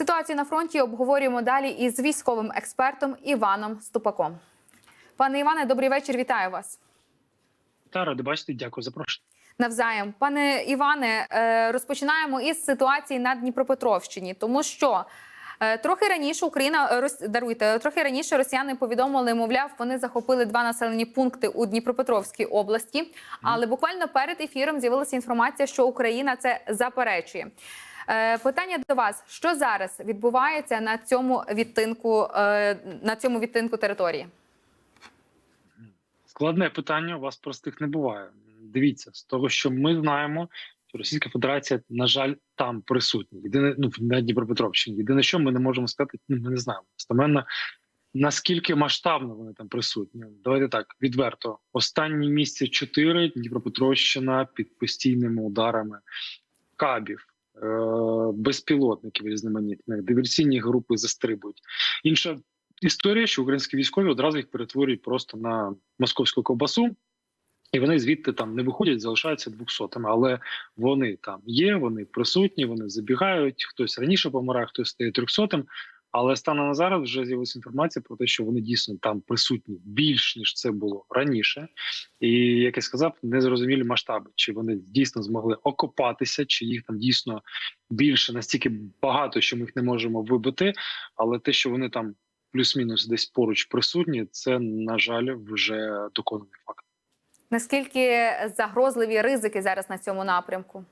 Ситуацію на фронті обговорюємо далі із військовим експертом Іваном Ступаком. Пане Іване, добрий вечір. Вітаю вас. Та ради бачити, дякую за запрошення. Навзаєм, пане Іване, е, розпочинаємо із ситуації на Дніпропетровщині, тому що е, трохи раніше Україна е, даруйте, трохи раніше росіяни повідомили, мовляв, вони захопили два населені пункти у Дніпропетровській області. Але буквально перед ефіром з'явилася інформація, що Україна це заперечує. Е, Питання до вас: що зараз відбувається на цьому відтинку е, на цьому відтинку території? Складне питання. У вас простих не буває. Дивіться, з того, що ми знаємо, що Російська Федерація, на жаль, там присутня. Єдине, ну на Дніпропетровщині. Єдине, що ми не можемо сказати, ну ми не знаємо. Достеменно, наскільки масштабно вони там присутні. Давайте так відверто. Останні місяці чотири Дніпропетровщина під постійними ударами кабів. Е, Безпілотників різноманітних, диверсійні групи застрибують. Інша історія, що українські військові одразу їх перетворюють просто на московську ковбасу, і вони звідти там не виходять, залишаються двохсотими. Але вони там є, вони присутні, вони забігають. Хтось раніше помирає, хтось стає трьохсотим. Але станом на зараз вже з'явилася інформація про те, що вони дійсно там присутні більш ніж це було раніше, і як я сказав, незрозумілі масштаби, чи вони дійсно змогли окопатися, чи їх там дійсно більше настільки багато, що ми їх не можемо вибити. Але те, що вони там плюс-мінус десь поруч присутні, це на жаль вже доконаний факт. Наскільки загрозливі ризики зараз на цьому напрямку?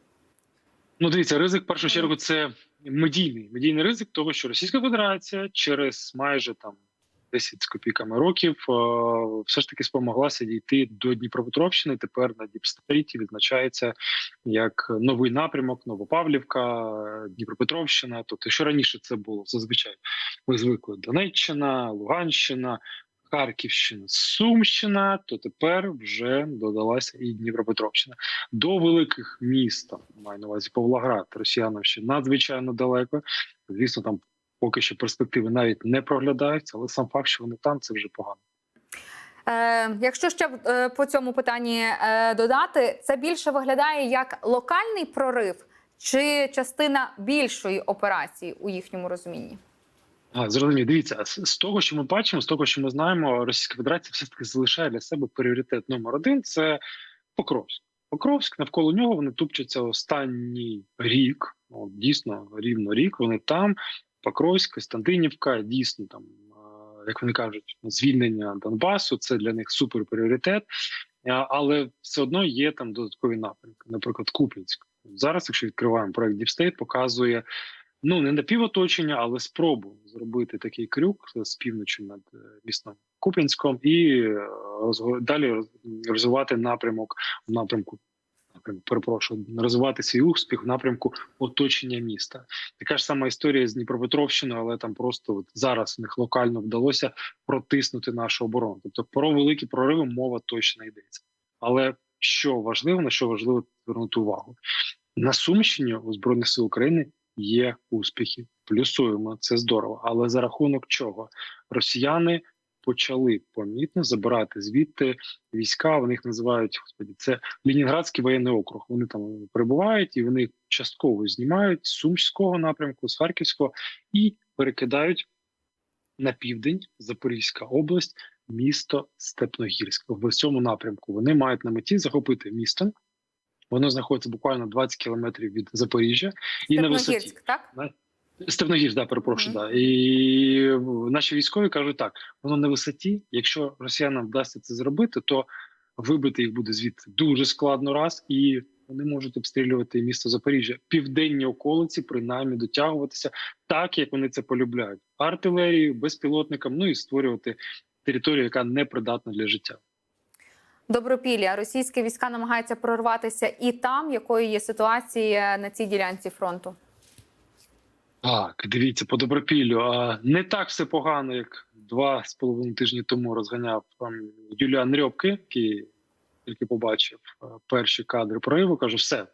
Ну, дивіться, ризик в першу чергу це медійний медійний ризик того, що Російська Федерація через майже там 10 з копійками років е, все ж таки спомоглася дійти до Дніпропетровщини. Тепер на Діпстріті відзначається як новий напрямок, Новопавлівка, Дніпропетровщина. Тобто, що раніше це було зазвичай, ми звикли Донеччина, Луганщина. Харківщина, Сумщина, то тепер вже додалася і Дніпропетровщина до великих міст, маю на увазі Павлоград, Росіянам ще надзвичайно далеко. Звісно, там поки що перспективи навіть не проглядаються, але сам факт, що вони там, це вже погано. Е, якщо ще е, по цьому питанні е, додати, це більше виглядає як локальний прорив чи частина більшої операції у їхньому розумінні? Зрозумів, дивіться, з, того, що ми бачимо, з того, що ми знаємо, Російська Федерація все ж таки залишає для себе пріоритет номер один це Покровськ. Покровськ навколо нього вони тупчаться останній рік. Ну, дійсно, рівно рік. Вони там. Покровськ, Костянтинівка, дійсно там, як вони кажуть, звільнення Донбасу. Це для них супер пріоритет. Е, Але все одно є там додаткові напрямки. Наприклад, Куп'янськ. Зараз, якщо відкриваємо проект Діпстейт, показує ну не напівоточення, але спробу зробити такий крюк з півночі над е, містом Куп'янськом і е, далі розвивати напрямок в напрямку. Перепрошую, розвивати свій успіх в напрямку оточення міста. Така ж сама історія з Дніпропетровщиною, але там просто от зараз у них локально вдалося протиснути нашу оборону. Тобто про великі прориви мова точно йдеться. Але що важливо, на що важливо звернути увагу на Сумщині у збройних сил України є успіхи. Плюсуємо це здорово. Але за рахунок чого росіяни почали помітно забирати звідти війська. Вони їх називають господі. Це Ленінградський воєнний округ. Вони там перебувають і вони частково знімають з Сумського напрямку, з Харківського і перекидають на південь Запорізька область, місто Степногірськ. В цьому напрямку вони мають на меті захопити місто. Воно знаходиться буквально 20 кілометрів від Запоріжжя і на висоті. Так? Степногірськ, да, перепрошую, Мгм. да. І наші військові кажуть так: воно на висоті. Якщо росіянам вдасться це зробити, то вибити їх буде звідти дуже складно раз, і вони можуть обстрілювати місто Запоріжжя. Південні околиці, принаймні, дотягуватися так, як вони це полюбляють. Артилерією, безпілотником, ну і створювати територію, яка не придатна для життя. Добропілля. Російські війська намагаються прорватися і там, якою є ситуація на цій ділянці фронту. Так, дивіться, по добропіллю. А, не так все погано, як два з половиною тижні тому розганяв там Юліан Рьобки, який тільки побачив е, перші кадри прориву. Каже, все.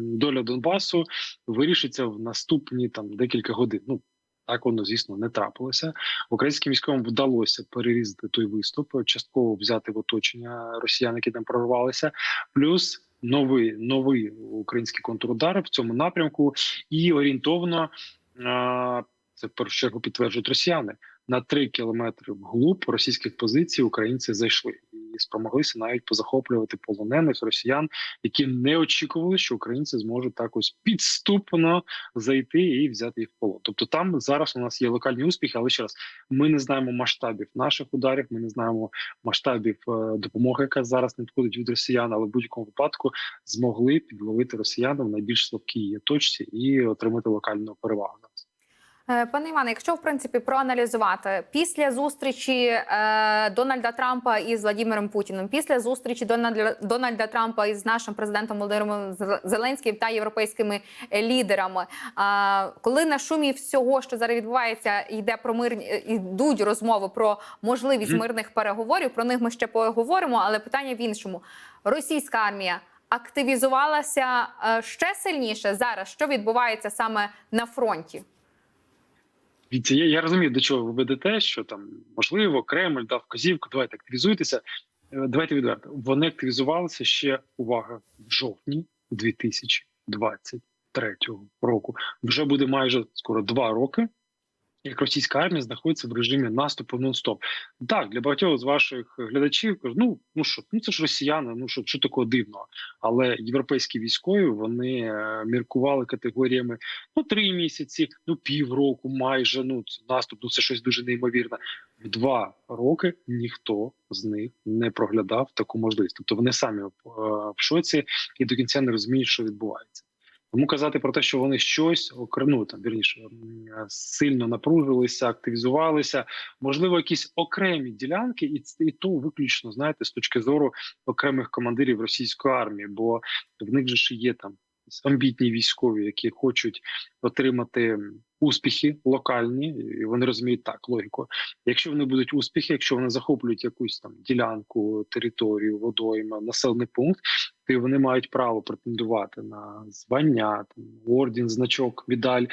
Доля Донбасу вирішиться в наступні там декілька годин. Ну так воно, звісно, не трапилося. Українським військовим вдалося перерізати той виступ, частково взяти в оточення росіян, які там прорвалися. Плюс новий новий український контрудар в цьому напрямку, і орієнтовно це в першу чергу підтверджують росіяни. На три кілометри вглуб російських позицій українці зайшли і спромоглися навіть позахоплювати полонених росіян, які не очікували, що українці зможуть так ось підступно зайти і взяти їх в полон. Тобто там зараз у нас є локальні успіхи, але ще раз ми не знаємо масштабів наших ударів. Ми не знаємо масштабів е, допомоги, яка зараз надходить від росіян, але в будь-якому випадку змогли підловити росіян в найбільш слабкій точці і отримати локальну перевагу. Е, Пане Іване, якщо в принципі проаналізувати після зустрічі е, Дональда Трампа із Владимиром Путіним, після зустрічі Дональда, Дональда Трампа із нашим президентом Володимиром Зеленським та європейськими е, лідерами, е, коли на шумі всього, що зараз відбувається, йде про мирні е, йдуть розмови про можливість мирних переговорів. Про них ми ще поговоримо, але питання в іншому: російська армія. Активізувалася ще сильніше зараз. Що відбувається саме на фронті? Дивіться, я, я розумію, до чого ви ведете, що там можливо Кремль дав вказівку, давайте активізуйтеся. Е, Давайте відверто. Вони активізувалися ще увага в жовтні 2023 року. Вже буде майже скоро два роки. Як російська армія знаходиться в режимі наступу нон-стоп. Так, для багатьох з ваших глядачів ну ну що, ну це ж росіяни, ну що, що такого дивного. Але європейські військові вони е, міркували категоріями ну три місяці, ну півроку, майже ну це наступ. Ну це щось дуже неймовірне. В два роки ніхто з них не проглядав таку можливість. Тобто вони самі е, в шоці і до кінця не розуміють, що відбувається. Тому казати про те, що вони щось окремо ну, там вірніше сильно напружилися, активізувалися, можливо, якісь окремі ділянки, і і то виключно знаєте з точки зору окремих командирів російської армії, бо в них же ж є там амбітні військові, які хочуть отримати успіхи локальні, і вони розуміють так логіку. Якщо вони будуть успіхи, якщо вони захоплюють якусь там ділянку, територію, водойма, населений пункт, то вони мають право претендувати на звання, там, орден, значок, медаль,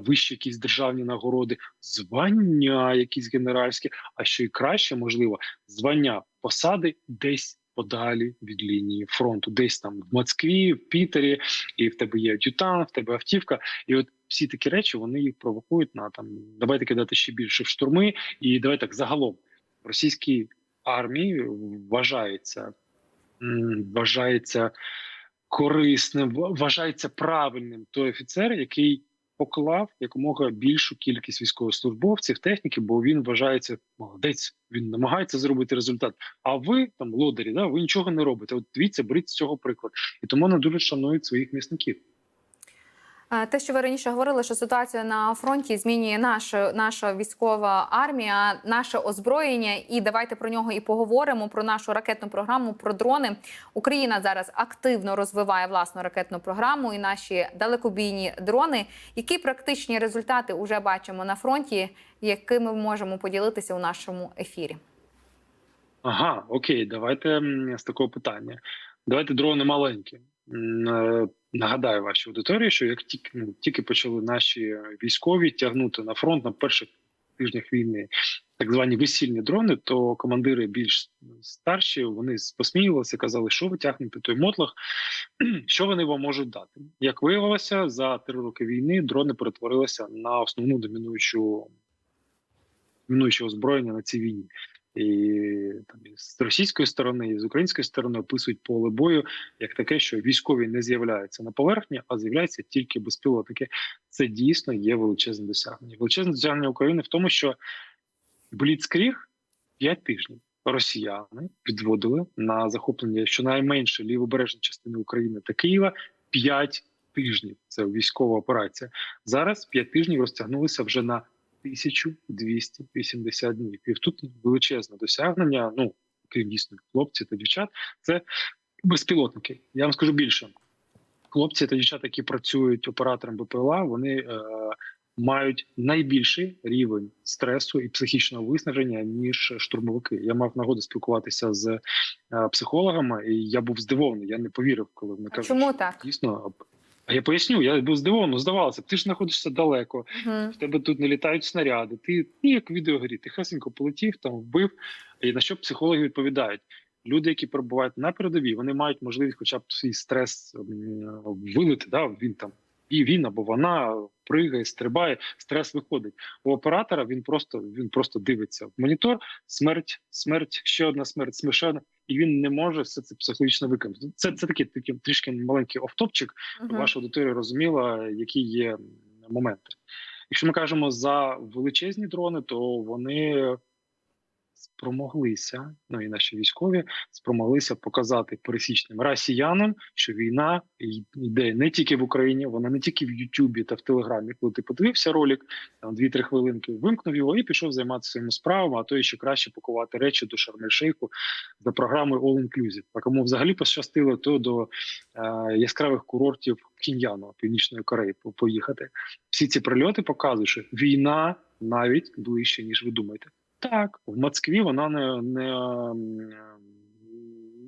вищі якісь державні нагороди, звання, якісь генеральські, а що і краще, можливо, звання посади десь. Подалі від лінії фронту, десь там в Москві, в Пітері, і в тебе є ад'ютант, в тебе автівка, і от всі такі речі вони їх провокують на там давайте кидати ще більше в штурми, і давай так загалом в російській армії вважається вважається корисним, вважається правильним той офіцер, який поклав якомога більшу кількість військовослужбовців, техніки, бо він вважається молодець. Він намагається зробити результат. А ви там лодарі, да ви нічого не робите. От дивіться, беріть з цього приклад, і тому вона дуже шанують своїх місників. Е, Те, що ви раніше говорили, що ситуація на фронті змінює наша, наша військова армія, наше озброєння, і давайте про нього і поговоримо. Про нашу ракетну програму, про дрони. Україна зараз активно розвиває власну ракетну програму і наші далекобійні дрони. Які практичні результати вже бачимо на фронті, якими можемо поділитися у нашому ефірі? Ага, окей, давайте з такого питання. Давайте дрони маленькі. Е, Нагадаю вашій аудиторії, що як тільки ну, тільки почали наші військові тягнути на фронт на перших тижнях війни так звані весільні дрони, то командири більш старші вони посміювалися, казали, що ви тягнете той мотлох, що вони вам можуть дати. Як виявилося, за три роки війни дрони перетворилися на основну домінуючу домінуюче озброєння на цій війні. І там з російської сторони, і з української сторони описують поле бою як таке, що військові не з'являються на поверхні, а з'являються тільки безпілотники. Це дійсно є величезне досягнення. Величезне досягнення України в тому, що Бліцкріг 5 тижнів росіяни підводили на захоплення щонайменше лівобережної частини України та Києва 5 тижнів. Це військова операція. Зараз 5 тижнів розтягнулися вже на 1280 днів. І тут величезне досягнення. Ну крім дійсно хлопці та дівчат, це безпілотники. Я вам скажу більше. Хлопці та дівчата, які працюють оператором БПЛА, вони е, мають найбільший рівень стресу і психічного виснаження ніж штурмовики. Я мав нагоду спілкуватися з е, психологами, і я був здивований. Я не повірив, коли вони кажуть, чому так? дійсно. А я поясню, я був здивовано, Здавалося, ти ж знаходишся далеко, Угу. в тебе тут не літають снаряди. Ти ну, як в відеогрі, ти хасенько полетів, там вбив. І на що психологи відповідають? Люди, які перебувають на передовій, вони мають можливість, хоча б свій стрес вилити. Да? Він там і він або вона пригає, стрибає, стрес виходить. У оператора він просто він просто дивиться в монітор. Смерть, смерть, ще одна смерть, одна, і він не може все це психологічно виконати. Це це такий такий трішки маленький офтопчик. Мгм. Ваша аудиторія розуміла, які є моменти. Якщо ми кажемо за величезні дрони, то вони спромоглися, ну і наші військові спромоглися показати пересічним росіянам, що війна йде не тільки в Україні, вона не тільки в Ютубі та в Телеграмі. Коли ти подивився ролик, там 2-3 хвилинки, вимкнув його і пішов займатися своїми справами, а то ще краще пакувати речі до Шарм-ель-Шейху за програмою All Inclusive. А кому взагалі пощастило, то до е, яскравих курортів Кін'яну, Північної Кореї поїхати. Всі ці прильоти показують, що війна навіть ближче, ніж ви думаєте. Так, в Москві вона не, не, ем,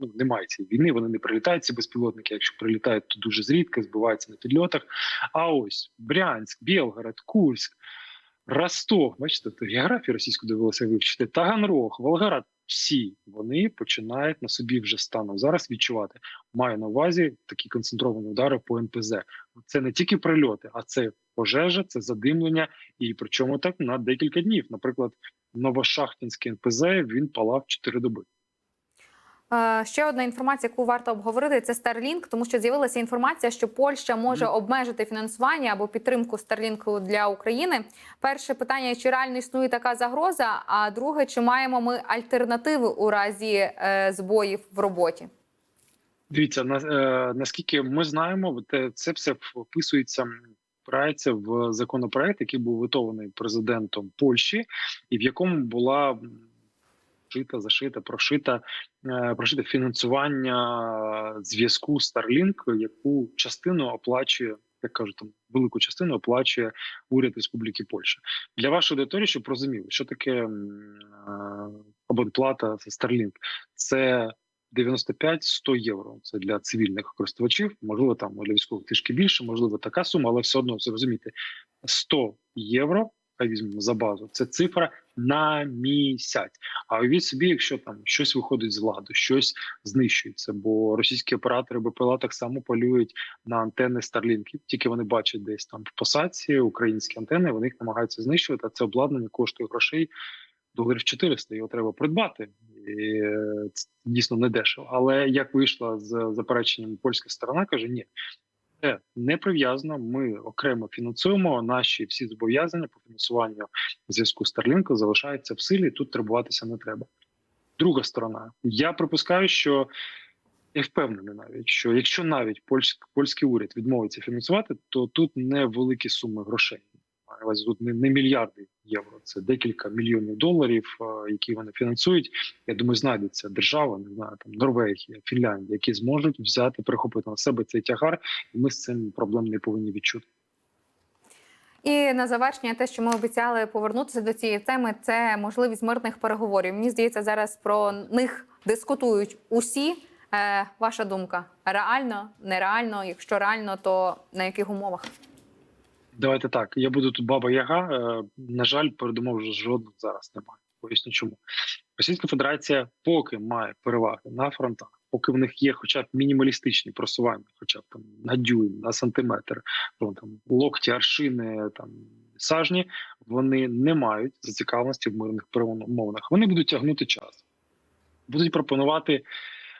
ну, немає цієї війни, вони не прилітають ці безпілотники. Якщо прилітають, то дуже зрідко збиваються на підльотах. А ось Брянськ, Білгород, Курськ, Ростов, бачите, то географію російську довелося вивчити, Таганрог, Волгоград. Всі вони починають на собі вже станом зараз відчувати. Маю на увазі такі концентровані удари по НПЗ. Це не тільки прильоти, а це пожежа, це задимлення, і причому так на декілька днів. Наприклад, Новошахтінський НПЗ він палав 4 доби. Е, Ще одна інформація, яку варто обговорити, це Starlink, тому що з'явилася інформація, що Польща може обмежити фінансування або підтримку Starlink для України. Перше питання: чи реально існує така загроза? А друге, чи маємо ми альтернативи у разі е, збоїв в роботі? Дивіться, на, е, наскільки ми знаємо, це все вписується, впирається в законопроект, який був витований президентом Польщі, і в якому була шита, зашита, прошита, е, прошите фінансування зв'язку Starlink, яку частину оплачує. Як кажуть, там велику частину оплачує уряд Республіки Польща для вашої аудиторії, щоб розуміли, що таке е, абонплата Starlink. Це 95-100 євро. Це для цивільних користувачів. Можливо, там для військових трішки більше, можливо, така сума, але все одно це розумієте. 100 євро. Хай візьмемо за базу. Це цифра на місяць. А уявіть собі, якщо там щось виходить з ладу, щось знищується, бо російські оператори БПЛА так само полюють на антени Starlink. Тільки вони бачать десь там в посадці українські антени, вони їх намагаються знищувати. А це обладнання коштує грошей доларів 400, його треба придбати. І е, це дійсно не дешево. Але як вийшла з запереченням польська сторона, каже: ні, це не прив'язано. Ми окремо фінансуємо наші всі зобов'язання по фінансуванню зв'язку з Starlink залишаються в силі. Тут турбуватися не треба. Друга сторона. Я припускаю, що я впевнений навіть, що якщо навіть польськ, польський уряд відмовиться фінансувати, то тут не великі суми грошей. Увазі, Тут не, мільярди євро, це декілька мільйонів доларів, е, які вони фінансують. Я думаю, знайдеться держава, не знаю, там Норвегія, Фінляндія, які зможуть взяти, перехопити на себе цей тягар, і ми з цим проблем не повинні відчути. І на завершення, те, що ми обіцяли повернутися до цієї теми, це можливість мирних переговорів. Мені здається, зараз про них дискутують усі. Е, ваша думка реально, нереально? Якщо реально, то на яких умовах? Давайте так. Я буду тут баба Яга. Е, На жаль, передумов жодних зараз немає. Поясню чому. Російська Федерація поки має переваги на фронтах, поки в них є хоча б мінімалістичні просування, хоча б там на дюйм, на сантиметр, ну, там локті, аршини, там сажні, вони не мають зацікавленості в мирних перемовинах. Вони будуть тягнути час, будуть пропонувати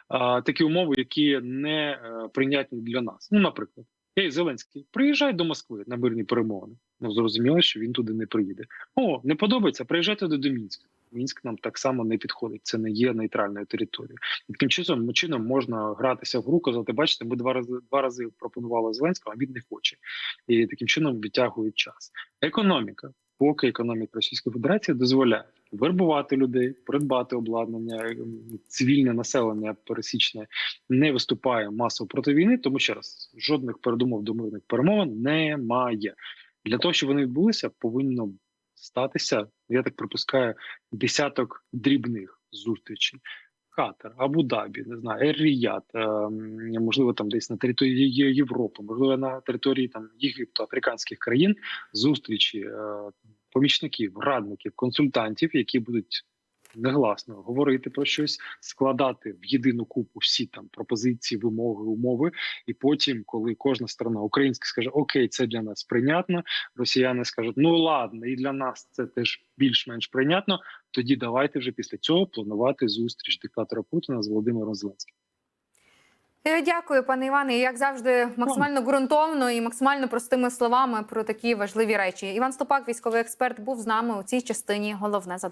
а, такі умови, які не е, прийнятні для нас. Ну, наприклад. Ей, Зеленський, приїжджай до Москви на мирні перемовини. Ну зрозуміло, що він туди не приїде. О, не подобається. Приїжджай туди до Мінська. Мінськ нам так само не підходить. Це не є нейтральною територією. Таким чином чином можна гратися в гру, казати, бачите, ми два рази два рази пропонували Зеленського, а він не хоче. І таким чином відтягують час. Економіка, поки економіка Російської Федерації дозволяє вербувати людей, придбати обладнання, ем, цивільне населення пересічне не виступає масово проти війни, тому ще раз жодних передумов до мирних перемовин немає. Для того, щоб вони відбулися, повинно статися, я так припускаю, десяток дрібних зустрічей. Катар, Абу-Дабі, не знаю, Ер-Ріяд, е, можливо, там десь на території Європи, можливо, на території там Єгипту, африканських країн зустрічі е, помічників, радників, консультантів, які будуть негласно говорити про щось, складати в єдину купу всі там пропозиції, вимоги, умови, і потім, коли кожна сторона українська скаже Окей, це для нас прийнятно, росіяни скажуть, ну ладно, і для нас це теж більш-менш прийнятно. Тоді давайте вже після цього планувати зустріч диктатора Путіна з Володимиром Зеленським. Дякую, пане Іване. Як завжди, максимально ґрунтовно і максимально простими словами про такі важливі речі. Іван Стопак, військовий експерт, був з нами у цій частині. Головне за.